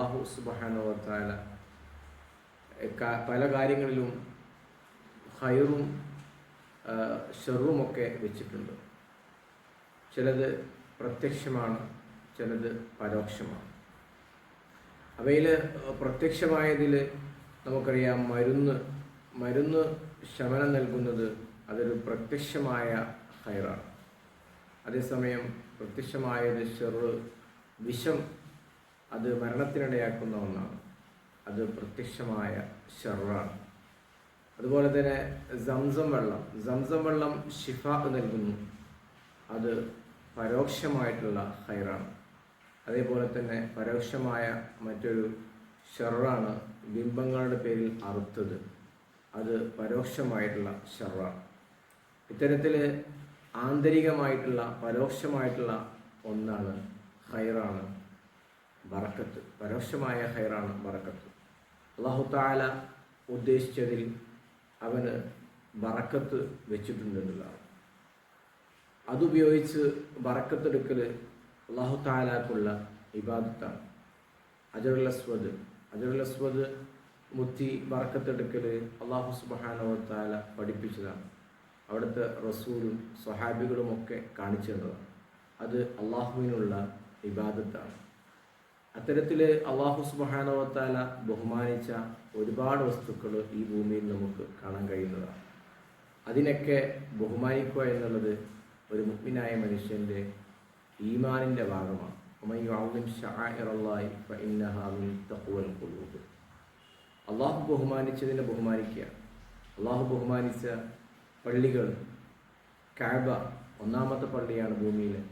അള്ളാഹു സുബാനുവത്താല പല കാര്യങ്ങളിലും ഹൈറും ഷെറുമൊക്കെ വെച്ചിട്ടുണ്ട്. ചിലത് പ്രത്യക്ഷമാണ് ചിലത് പരോക്ഷമാണ്. അവയിൽ പ്രത്യക്ഷമായതിൽ നമുക്കറിയാം മരുന്ന് മരുന്ന് ശമനം നൽകുന്നത് അതൊരു പ്രത്യക്ഷമായ ഹൈറാണ് അതേസമയം പ്രത്യക്ഷമായത് ഷെറ് വിഷം അത് മരണത്തിനിടയാക്കുന്ന ഒന്നാണ്. അത് പ്രത്യക്ഷമായ ഷെറാണ് അതുപോലെ തന്നെ സംസം വെള്ളം. സംസം വെള്ളം ഷിഫ നൽകുന്നു. അത് പരോക്ഷമായിട്ടുള്ള ഹൈറാണ് അതേപോലെ തന്നെ പരോക്ഷമായ മറ്റൊരു ഷെറാണ് ബിംബങ്ങളുടെ പേരിൽ അറുത്തത്. അത് പരോക്ഷമായിട്ടുള്ള ഷെറാണ് ഇത്തരത്തിൽ ആന്തരികമായിട്ടുള്ള പരോക്ഷമായിട്ടുള്ള ഒന്നാണ് ഹൈറാണ് ബറക്കത്ത് പരോക്ഷമായ ഹൈറാണ് ബറക്കത്ത്. അള്ളാഹു താല ഉദ്ദേശിച്ചതിൽ അവന് ബറക്കത്ത് വെച്ചിട്ടുണ്ടെന്നുള്ളതാണ്. അതുപയോഗിച്ച് ബറക്കത്തെടുക്കൽ അള്ളാഹു താലാക്കുള്ള ഇബാദത്താണ്. അജറുൽ അസ്വദ് അജറുൽ അസ്വദ് മുത്തി ബറക്കത്തെടുക്കൽ അള്ളാഹു സുബാനോ താല പഠിപ്പിച്ചതാണ്. അവിടുത്തെ റസൂലും സ്വഹാബികളും ഒക്കെ കാണിച്ചു അത് അള്ളാഹുവിനുള്ള ഇബാദത്താണ്. അത്തരത്തിൽ അള്ളാഹു സുബാനവത്താല ബഹുമാനിച്ച ഒരുപാട് വസ്തുക്കൾ ഈ ഭൂമിയിൽ നമുക്ക് കാണാൻ കഴിയുന്നതാണ്. അതിനൊക്കെ ബഹുമാനിക്കുക എന്നുള്ളത് ഒരു മുഗ്മിനായ മനുഷ്യന്റെ ഈമാനിന്റെ ഭാഗമാണ്. അള്ളാഹു ബഹുമാനിച്ചതിനെ ബഹുമാനിക്കുക. അള്ളാഹു ബഹുമാനിച്ച പള്ളികൾ കാബ ഒന്നാമത്തെ പള്ളിയാണ് ഭൂമിയിൽ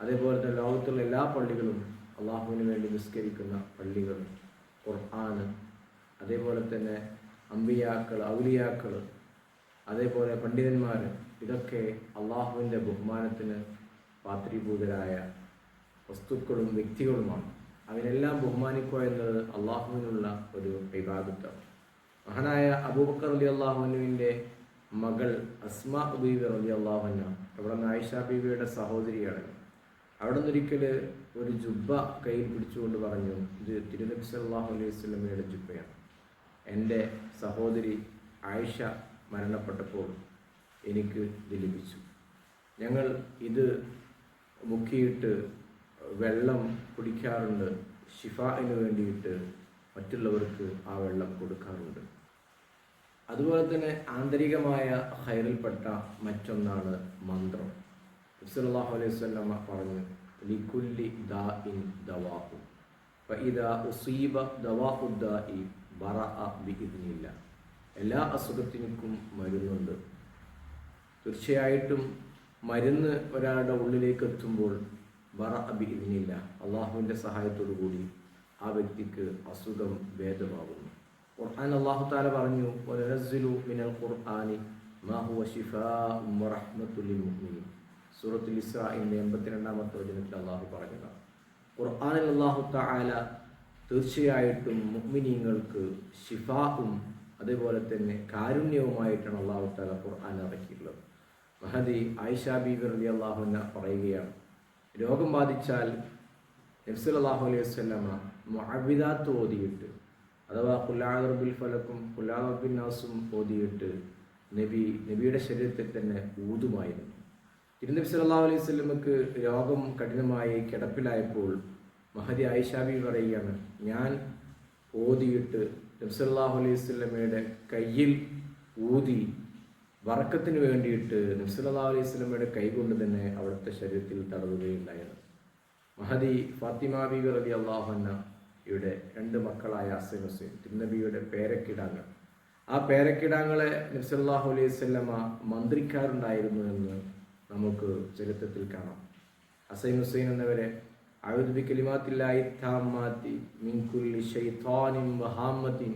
അതേപോലെ തന്നെ ലോകത്തുള്ള എല്ലാ പള്ളികളും അള്ളാഹുവിന് വേണ്ടി നിസ്കരിക്കുന്ന പള്ളികൾ ഖുർആൻ അതേപോലെ തന്നെ അമ്പിയാക്കൾ ഔലിയാക്കൾ അതേപോലെ പണ്ഡിതന്മാർ ഇതൊക്കെ അള്ളാഹുവിന്റെ ബഹുമാനത്തിന് പാത്രീഭൂതരായ വസ്തുക്കളും വ്യക്തികളുമാണ്. അവനെല്ലാം ബഹുമാനിക്കുക എന്നത് അള്ളാഹുവിനുള്ള ഒരു വിഭാഗത്വം മഹാനായ അബൂബക്കർ അലി അള്ളാഹുവിന്റെ മകൾ അസ്മ ബീബി റലി അള്ളാഹുന അവിടെ നിന്ന് ആയിഷ ബീബിയുടെ സഹോദരിയാണ്. അവിടെ നിന്നൊരിക്കൽ ഒരു ജുബ്ബ കയ്യിൽ പിടിച്ചുകൊണ്ട് പറഞ്ഞു ഇത് തിരുനബി സല്ലാഹു അലൈഹി സ്വലമയുടെ ജുബ്ബയാണ്. എന്റെ സഹോദരി ആയിഷ മരണപ്പെട്ടപ്പോൾ എനിക്ക് ഇത് ലഭിച്ചു. ഞങ്ങൾ ഇത് മുക്കിയിട്ട് വെള്ളം കുടിക്കാറുണ്ട്. ഷിഫായിന് വേണ്ടിയിട്ട് മറ്റുള്ളവർക്ക് ആ വെള്ളം കൊടുക്കാറുണ്ട്. അതുപോലെ തന്നെ ആന്തരികമായ ഹൈറിൽപ്പെട്ട മറ്റൊന്നാണ് മന്ത്രം. അലൈഹി വസല്ലമ പറഞ്ഞു ലിക്കുല്ലി ദാഇൻ ദവാഹു ഫഇദാ ഉസീബ ദവാഹു ദാഇ ബറഅ ബിഇദ്നില്ല എല്ലാ അസുഖത്തിനും മരുന്നുണ്ട്. തീർച്ചയായിട്ടും മരുന്ന് ഒരാളുടെ ഉള്ളിലേക്ക് എത്തുമ്പോൾ ബറ ബിഇദ്നില്ല അള്ളാഹുവിന്റെ സഹായത്തോടു കൂടി ആ വ്യക്തിക്ക് അസുഖം ഭേദമാകുന്നു. ഖുർആൻ അള്ളാഹു താല പറഞ്ഞു മിനൽ ഖുർആനി മാ ഹുവ ശിഫാഉം വറഹ്മത്തുൽ ലിൽ മുഅ്മിനീൻ. സൂറത്തുൽ ഇസ്രാഇന്റെ എൺപത്തിരണ്ടാമത്തെ വചനത്തിൽ അള്ളാഹു പറഞ്ഞതാണ് ഖുർആാനിൽ അള്ളാഹു താല തീർച്ചയായിട്ടും മുഅ്മിനീങ്ങൾക്ക് ഷിഫാവും അതേപോലെ തന്നെ കാരുണ്യവുമായിട്ടാണ് അള്ളാഹു താല ഖുർആൻ ഇറക്കിയിട്ടുള്ളത്. മഹദി ആയിഷ ബീബർ അലി അള്ളാഹുന പറയുകയാണ് രോഗം ബാധിച്ചാൽ നബ്സുല്ലാഹു അലൈഹി വസ്ലമ മുഅബിദാത്ത് ഓതിയിട്ട് അഥവാ കുല്ലാദർബിൽ ഫലക്കും കുല്ലാദർബിൻ നാസും ഓതിയിട്ട് നബി നബിയുടെ ശരീരത്തിൽ തന്നെ ഊതുമായിരുന്നു. തിരുനബി സല്ലാ അലൈഹി സ്വലമക്ക് രോഗം കഠിനമായി കിടപ്പിലായപ്പോൾ മഹദി ആയിഷാബി പറയുകയാണ് ഞാൻ ഓതിയിട്ട് നബ്സല്ലാഹു അലൈഹി സ്വലമയുടെ കയ്യിൽ ഊതി വറക്കത്തിന് വേണ്ടിയിട്ട് നബി നബ്സല്ലാ അലൈഹി സ്വലമയുടെ കൈ കൊണ്ട് തന്നെ അവിടുത്തെ ശരീരത്തിൽ തടവുകയുണ്ടായിരുന്നു മഹദി ഫാത്തിമ ബീബി റലി അള്ളാഹുന്ന ഇവിടെ രണ്ട് മക്കളായ അസൈൻ ഹുസൈൻ തിരുനബിയുടെ പേരക്കിടാങ്ങൾ. ആ പേരക്കിടാങ്ങളെ നബ്സല്ലാഹു അലൈഹി സ്വല്ലമ്മ മന്ത്രിക്കാറുണ്ടായിരുന്നു എന്ന് നമുക്ക് ചരിത്രത്തിൽ കാണാം. ഹസൈൻ ഹുസൈൻ എന്നവരെ അഴുദ് കലിമാത്തില്ലായി താമാത്തി മിൻ കുല്ലി ഷൈത്താനിൻ വഹാമത്തിൻ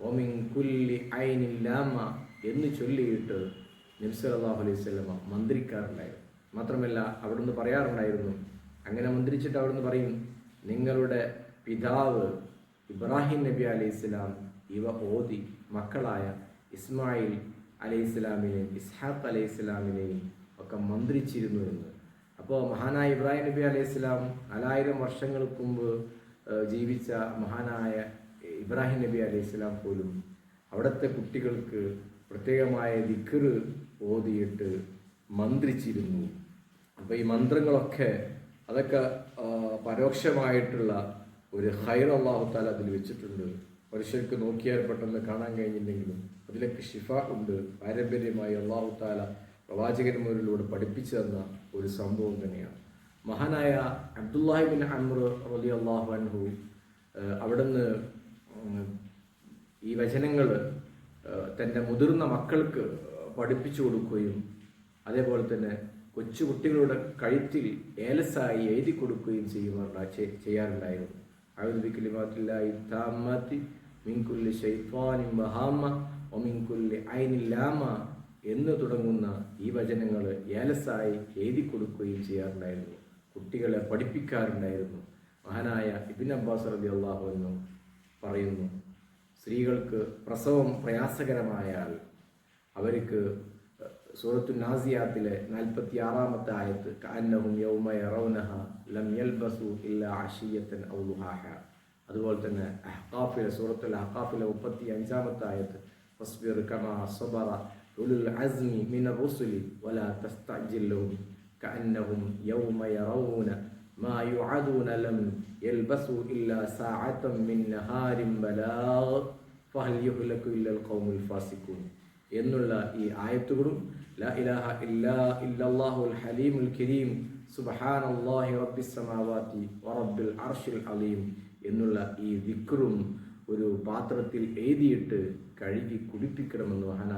ഒമിൻ കുല്ലി ഐനിൻ എന്ന് ചൊല്ലിയിട്ട് നബ്സല്ലാഹു അലൈഹി സ്വലമ മന്ത്രിക്കാറുണ്ടായിരുന്നു. മാത്രമല്ല അവിടുന്ന് പറയാറുണ്ടായിരുന്നു അങ്ങനെ മന്ത്രിച്ചിട്ട് അവിടുന്ന് പറയും നിങ്ങളുടെ പിതാവ് ഇബ്രാഹിം നബി അലൈഹി സ്വലാം ഇവ ഓതി മക്കളായ ഇസ്മായിൽ അലൈഹി സ്വലാമിനെയും ഇസ്ഹാഖ് അലൈഹി ഇസ്ലാമിനെയും ഒക്കെ മന്ത്രിച്ചിരുന്നു എന്ന്. അപ്പോൾ മഹാനായ ഇബ്രാഹിം നബി അലൈഹി ഇസ്ലാം നാലായിരം വർഷങ്ങൾക്ക് മുമ്പ് ജീവിച്ച മഹാനായ ഇബ്രാഹിം നബി അലൈഹി സ്വലാം പോലും അവിടുത്തെ കുട്ടികൾക്ക് പ്രത്യേകമായ ദിക്കറ് ഓതിയിട്ട് മന്ത്രിച്ചിരുന്നു. അപ്പോൾ ഈ മന്ത്രങ്ങളൊക്കെ അതൊക്കെ പരോക്ഷമായിട്ടുള്ള ഒരു ഹൈർ അള്ളാഹു താല അതിൽ വെച്ചിട്ടുണ്ട്. മനുഷ്യർക്ക് നോക്കിയാൽ പെട്ടെന്ന് കാണാൻ കഴിഞ്ഞില്ലെങ്കിലും അതിലൊക്കെ ഷിഫ ഉണ്ട്. പാരമ്പര്യമായി അള്ളാഹു താല പ്രവാചകന്മാരിലൂടെ പഠിപ്പിച്ചു തന്ന ഒരു സംഭവം തന്നെയാണ്. മഹാനായ അബ്ദുല്ലാഹിബിൻ അമർ റലി അള്ളാഹു അൻഹു അവിടുന്ന് ഈ വചനങ്ങൾ തന്റെ മുതിർന്ന മക്കൾക്ക് പഠിപ്പിച്ചു കൊടുക്കുകയും അതേപോലെ തന്നെ കൊച്ചുകുട്ടികളുടെ കഴുത്തിൽ ഏലസായി എഴുതി കൊടുക്കുകയും ചെയ്യുമാറുണ്ട ചെയ്യാറുണ്ടായിരുന്നു. അഴുദിക്കലിമാത്തില്ലായി താമത്തി മിൻകുല്ലി ഷൈഫാനി മഹാമ ഒമിൻകുല്ലി ഐനില്ലാമ എന്ന് തുടങ്ങുന്ന ഈ വചനങ്ങൾ ഏലസായി എഴുതി കൊടുക്കുകയും ചെയ്യാറുണ്ടായിരുന്നു. കുട്ടികളെ പഠിപ്പിക്കാറുണ്ടായിരുന്നു. മഹാനായ ഇബിൻ അബ്ബാസ് റബി അള്ളാഹു എന്നും പറയുന്നു സ്ത്രീകൾക്ക് പ്രസവം പ്രയാസകരമായാൽ അവർക്ക് സൂറത്തു നാസിയാത്തിലെ നാൽപ്പത്തി ആറാമത്തെ ആയത്ത് കാന്നഹും യൗമ യറൗനഹ ലം യൽബസു ഇല്ല അഷിയത്തൻ ഔ ദുഹാഹ അതുപോലെ തന്നെ അഹ്കാഫിലെ സൂറത്തുൽ അഹ്കാഫിലെ മുപ്പത്തി അഞ്ചാമത്തെ ആയത്ത് ഫസ്ബിർ കമാ സബറ ഉലുൽ അസ്മി മിന റുസുലി വല كأنهم يوم يرون ما يعدون لم ലം യൽബസു ഇല്ലാ من نهار നഹാരിൻ ബലാഗ് ഫഹൽ യുഹ്ലകു ഇല്ലൽ ഖൗമുൽ ഫാസിഖൂൻ എന്നുള്ള ഈ ആയത്തുകളും ലാ ഇലാഹ ഇല്ലാ ഇല്ലല്ലാഹുൽ ഹലീമുൽ കരീം സുബ്ഹാനല്ലാഹി റബ്ബിസ് സമാവാതി വറബ്ബിൽ അർഷിൽ അലീം എന്നുള്ള ഈ ദിക്റും ഒരു പാത്രത്തിൽ എഴുതിയിട്ട് കഴുകി കുടിപ്പിക്കണമെന്ന് മഹാന